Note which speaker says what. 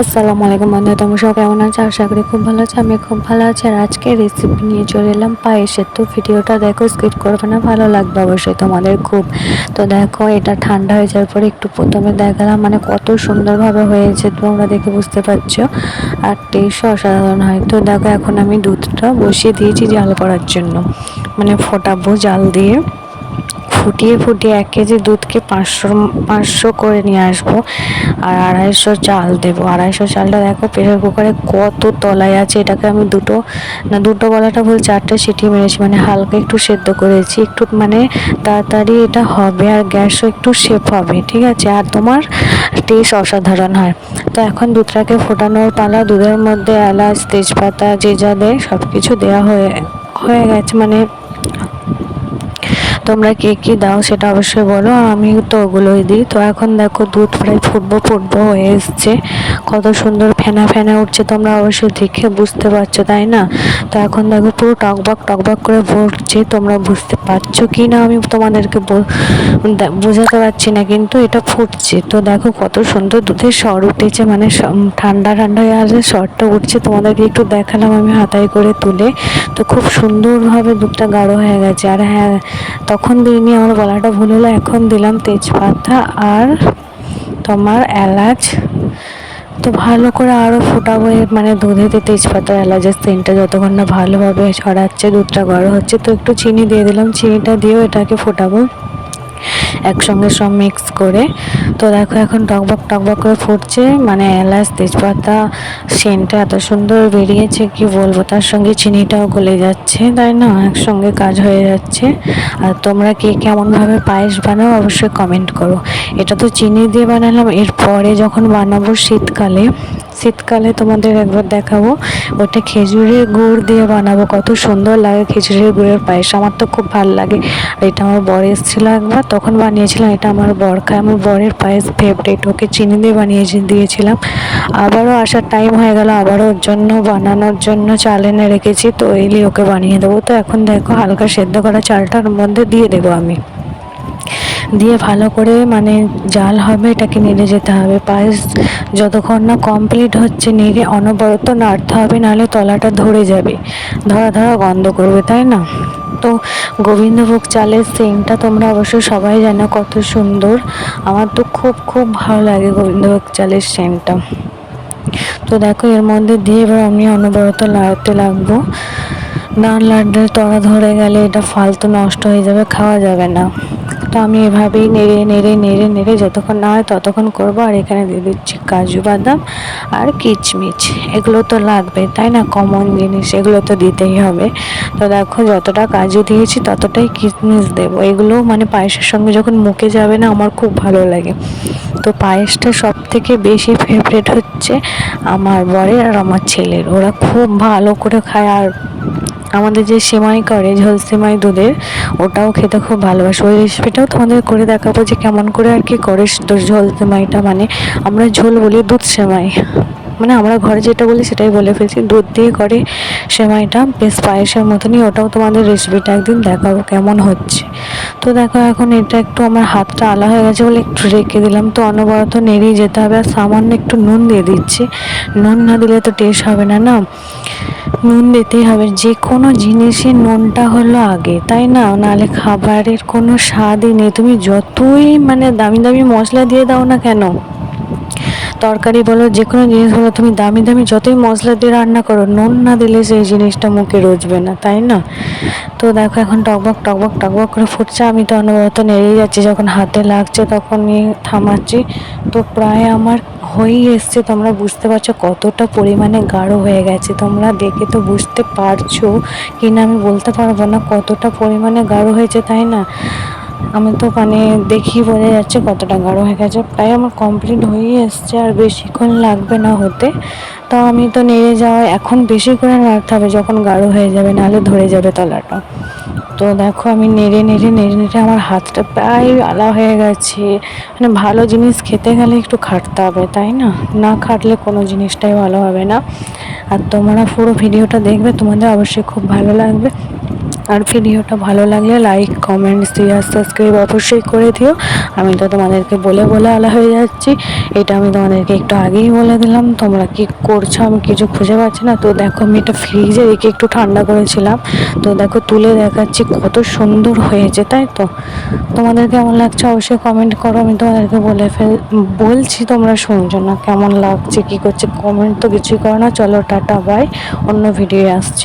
Speaker 1: আসসালামু আলাইকুম বন্ধু তোমরা সব কেমন আছো? আশা করি খুব ভালো আছে আমি খুব ভালো আছি। আর আজকে রেসিপি নিয়ে চলে এলাম পায়েসের। তো ভিডিওটা দেখো স্কিপ করবে না, ভালো লাগবে অবশ্যই তোমাদের খুব। তো দেখো, এটা ঠান্ডা হয়ে যাওয়ার পরে একটু প্রথমে দেখালাম মানে কত সুন্দরভাবে হয়েছে, তোমরা দেখে বুঝতে পারছ। আর টেস্টও অসাধারণ হয়। তো দেখো, এখন আমি দুধটা বসিয়ে দিয়েছি জাল করার জন্য মানে ফোটাবো জাল দিয়ে। ফুটিয়ে ফুটিয়ে এক কেজি দুধকে পাঁচশো পাঁচশো করে নিয়ে আসব আর আড়াইশো চাল দেবো। আড়াইশো চালটা দেখো প্রেশার কুকারে কত তলায় আছে, এটাকে আমি দুটো, না দুটো বলাটা ভুল, চারটে সিটি মেরেছি মানে হালকা একটু সেদ্ধ করেছি, একটু মানে তাড়াতাড়ি এটা হবে আর গ্যাসও একটু সেফ হবে, ঠিক আছে? আর তোমার টেস্ট অসাধারণ হয়। তো এখন দুধটাকে ফোটানোর পালা, দুধের মধ্যে এলাচ, তেজপাতা, যে যা দেয় সব কিছু দেওয়া হয়ে হয়ে গেছে মানে তোমরা কে কী দাও সেটা অবশ্যই বলো আমি তো ওগুলোই দিই। তো এখন দেখো দুধ প্রায় ফুটবো ফুটবো হয়ে এসছে। কত সুন্দর ফেনা ফেনা উঠছে, তোমরা অবশ্যই দেখে বুঝতে পারছ, তাই না? তো এখন দেখো পুরো টকবক টকবক করে ফুটছে তোমরা বুঝতে পারছ কি না? আমি তোমাদেরকে বোঝাতে পারছি না, কিন্তু এটা ফুটছে। তো দেখো কত সুন্দর দুধের স্বর উঠেছে মানে ঠান্ডা ঠান্ডা হয়ে আসলে স্বরটা উঠছে। তোমাদেরকে একটু দেখালাম আমি হাতায় করে তুলে। তো খুব সুন্দরভাবে দুধটা গাঢ় হয়ে গেছে। আর হ্যাঁ তখন দিইনি আমার গলাটা ভুল হলো, এখন দিলাম তেজপাতা আর তোমার এলাচ। তো ভালো করে আরও ফোটাবো মানে দুধেতে তেজপাতা, এলাচের সেন্টটা যতক্ষণ না ভালোভাবে ছড়াচ্ছে, দুধটা গরম হচ্ছে, তো একটু চিনি দিয়ে দিলাম। চিনিটা দিয়েও এটাকে ফোটাবো। একসঙ্গে সব মিক্স করে। তো দেখো এখন টকবক টকবক করে ফুটছে। মানে এলাচ, তেজপাতা, সেন্টটা এত সুন্দর বেরিয়েছে, কি বলব? তার সঙ্গে চিনিটাও গলে যাচ্ছে। তাই না? একসঙ্গে কাজ হয়ে যাচ্ছে। আর তোমরা কে কেমনভাবে পায়েস বানাও অবশ্যই কমেন্ট করো। এটা তো চিনি দিয়ে বানালাম। এরপরে যখন বানাবো শীতকালে শীতকালে তোমাদের একবার দেখাবো। ওটা খেজুরের গুড় দিয়ে বানাবো। কত সুন্দর লাগে খেজুরের গুড়ের পায়েস। আমার তো খুব ভালো লাগে। এটা আমার বর এসেছিল একবার, তখন বানিয়েছিলাম। এটা আমার বর খায় আমার বরের পায়েস ফেভারিট ওকে চিনি দিয়ে বানিয়ে দিয়েছিলাম। আবারও আসার টাইম হয়ে গেল। আবারও ওর জন্য বানানোর জন্য চাল এনে রেখেছি। তো এলি ওকে বানিয়ে দেবো। তো এখন দেখো, হালকা সেদ্ধ করা চালটার মধ্যে দিয়ে দেবো আমি। দিয়ে ভালো করে মানে জাল হবে, এটাকে নেড়ে যেতে হবে। পায়েস যতক্ষণ না কমপ্লিট হচ্ছে, নেড়ে অনবরত নাড়তে হবে, নাহলে তলাটা ধরে যাবে। ধরা ধরা গন্ধ করবে, তাই না? তো গোবিন্দভোগ চালের সেন্টটা তোমরা অবশ্য সবাই জানো কত সুন্দর। আমার তো খুব খুব ভালো লাগে গোবিন্দভোগ চালের সেন্টটা। তো দেখো, এর মধ্যে দিয়ে এবার আমি অনবরত লাড়তে লাগবো। না লাড়লে তলা ধরে গেলে এটা ফালতু নষ্ট হয়ে যাবে, খাওয়া যাবে না। তো আমি এভাবেই নেড়ে নেড়ে নেড়ে নেড়ে যতক্ষণ না হয় ততক্ষণ করব। আর এখানে দিয়ে দিচ্ছি কাজু বাদাম আর কিচমিচ। এগুলো তো লাগবে, তাই না? কমন জিনিস, এগুলো তো দিতেই হবে। তো দেখো, যতটা কাজু দিয়েছি ততটাই কিচমিচ দেবো। এগুলো মানে পায়েসের সঙ্গে যখন মুখে যাবে না, আমার খুব ভালো লাগে। তো পায়েসটা সব থেকে বেশি ফেভারেট হচ্ছে আমার বরের আর আমার ছেলের। ওরা খুব ভালো করে খায় আর আমাদের যে সেমাই করে, ঝোল সেমাই দুধের, ওটাও খেতে খুব ভালোবাসে। ওই রেসিপিটাও তোমাদের করে দেখাবো যে কেমন করে আর কি করে ঝোল সেমাইটা। মানে আমরা ঝোল বলি দুধ সেমাই। মানে আমরা ঘরে যেটা বলি সেটাই বলে ফেলছি। দুধ দিয়ে করে সেমাইটা, বেশ পায়েসের মতনই। ওটাও তোমাদের রেসিপিটা একদিন দেখাবো কেমন হচ্ছে। তো দেখো এখন এটা একটু আমার হাতটা আলা হয়ে গেছে বলে একটু রেখে দিলাম। তো অনবরত নেড়েই যেতে হবে আর সামান্য একটু নুন দিয়ে দিচ্ছি। নুন না দিলে তো টেস্ট হবে না না? নুন দিতেই হবে। যে কোনো জিনিসে নুনটা হলো আগে, তাই না? নাহলে খাবারের কোনো স্বাদই নেই। তুমি যতই মানে দামি দামি মশলা দিয়ে দাও না কেন? তরকারি বলো, যে কোনো জিনিস বলো, তুমি দামি দামি যতই মশলা দিয়ে রান্না করো, নুন না দিলে সেই জিনিসটা মুখে রোজবে না, তাই না? তো দেখো এখন টকবক টকবক টকবক করে ফুটছে, আমি তো অনবরত নেড়েই যাচ্ছি, যখন হাতে লাগছে তখন নিয়ে থামাচ্ছি। তো প্রায় আমার হয়েই এসছে, তোমরা বুঝতে পারছ কতটা পরিমাণে গাঢ় হয়ে গেছে, তোমরা দেখে তো বুঝতে পারছ। কিনা আমি বলতে পারব না কতটা পরিমাণে গাঢ় হয়েছে, তাই না? আমি তো মানে দেখি বোঝা যাচ্ছে কতটা গাঢ় হয়ে গেছে। প্রায় আমার কমপ্লিট হয়েই এসছে, আর বেশিক্ষণ লাগবে না হতে। তো আমি তো নেড়ে যাওয়া এখন বেশি করে নাড়তে হবে, যখন গাঢ় হয়ে যাবে, নাহলে ধরে যাবে তলাটা। তো দেখো আমি নেড়ে নেড়ে নেড়ে নেড়ে আমার হাতটা প্রায় আলা হয়ে গেছে। মানে ভালো জিনিস খেতে গেলে একটু খাটতে হবে, তাই না? না খাটলে কোনো জিনিসটাই ভালো হবে না। আর তোমরা পুরো ভিডিওটা দেখবে, তোমাদের অবশ্যই খুব ভালো লাগবে। আর ভিডিওটা ভালো লাগলে লাইক কমেন্ট শেয়ার সাবস্ক্রাইব অবশ্যই করে দিও। আমি তো তোমাদেরকে বলে বলে আলা হয়ে যাচ্ছি। এটা আমি তোমাদেরকে একটু আগেই বলে দিলাম। তোমরা কি করছ? আমি কিছু খুঁজে পাচ্ছি না। তো দেখো, আমি এটা ফ্রিজে রেখে একটু ঠান্ডা করেছিলাম। তো দেখো, তুলে দেখাচ্ছি কত সুন্দর হয়েছে, তাই তো? তোমাদের কেমন লাগছে? অবশ্যই কমেন্ট করো। আমি তোমাদেরকে বলে ফেল, বলছি তোমরা শুনছো না। কেমন লাগছে, কি করছে? কমেন্ট তো কিছুই করো না। চলো, টাটা বাই অন্য ভিডিও আসছে।